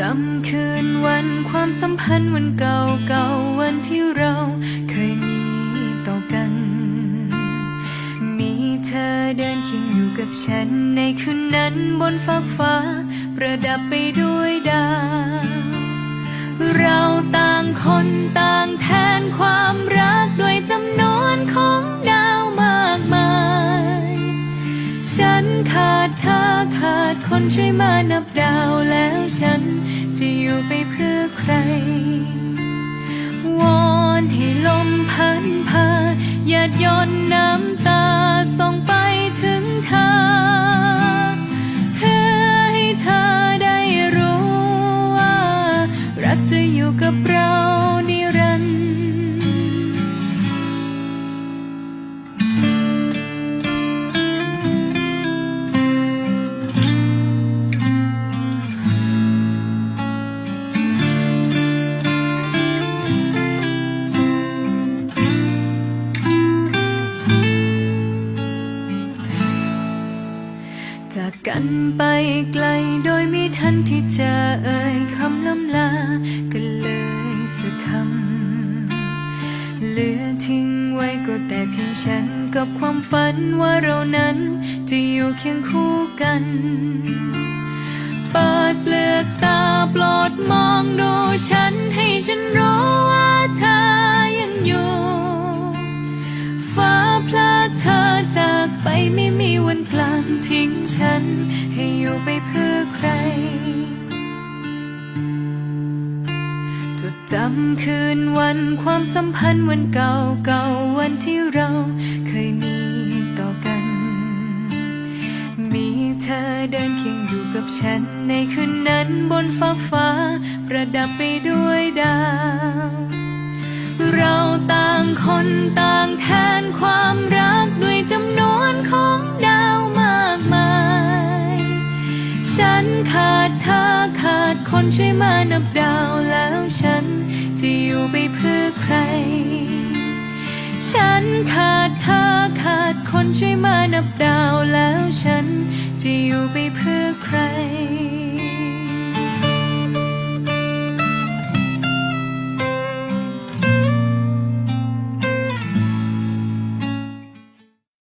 จำคืนวันความสัมพันธ์วันเก่าเก่าวันที่เราเคยมีต่อกัน มีเธอเดินเคียงอยู่กับฉันในคืนนั้นบนฟากฟ้า ประดับไปด้วยดาว เราต่างคนต่างแทนความรักด้วยจำนวนของดาวมากมาย ฉันขาดเธอขาดคนช่วยมานับดาวแล้ว ฉันจะอยู่ไปเพื่อใคร วอนให้ลมพันพาหยาดย้อนน้ำตาากกันไปไกลโดยไม่ทันที่จะเอ่ยคำล้ำลากันเลยสักคำเหลือทิ้งไว้ก็แต่เพียงฉันกับความฝันว่าเรานั้นจะอยู่เคียงคู่กันเปิดเปลือกตาโปลดมองดูฉันให้ฉันรู้ว่าเธอ ทิ้งฉันให้อยู่ไปเพื่อใครจดจำคืนวันความสัมพันธ์วันเก่าเก่าวันที่เราเคยมีต่อกัน มีเธอเดินเคียงอยู่กับฉันในคืนนั้นบนฟ้าฟ้า ประดับไปด้วยดาว เราต่างคนต่างแท คนช่วยมานับดาวแล้วฉันจะอยู่ไปเพื่อใคร ฉันขาดเธอขาดคนช่วยมานับดาวแล้วฉันจะอยู่ไปเพื่อใคร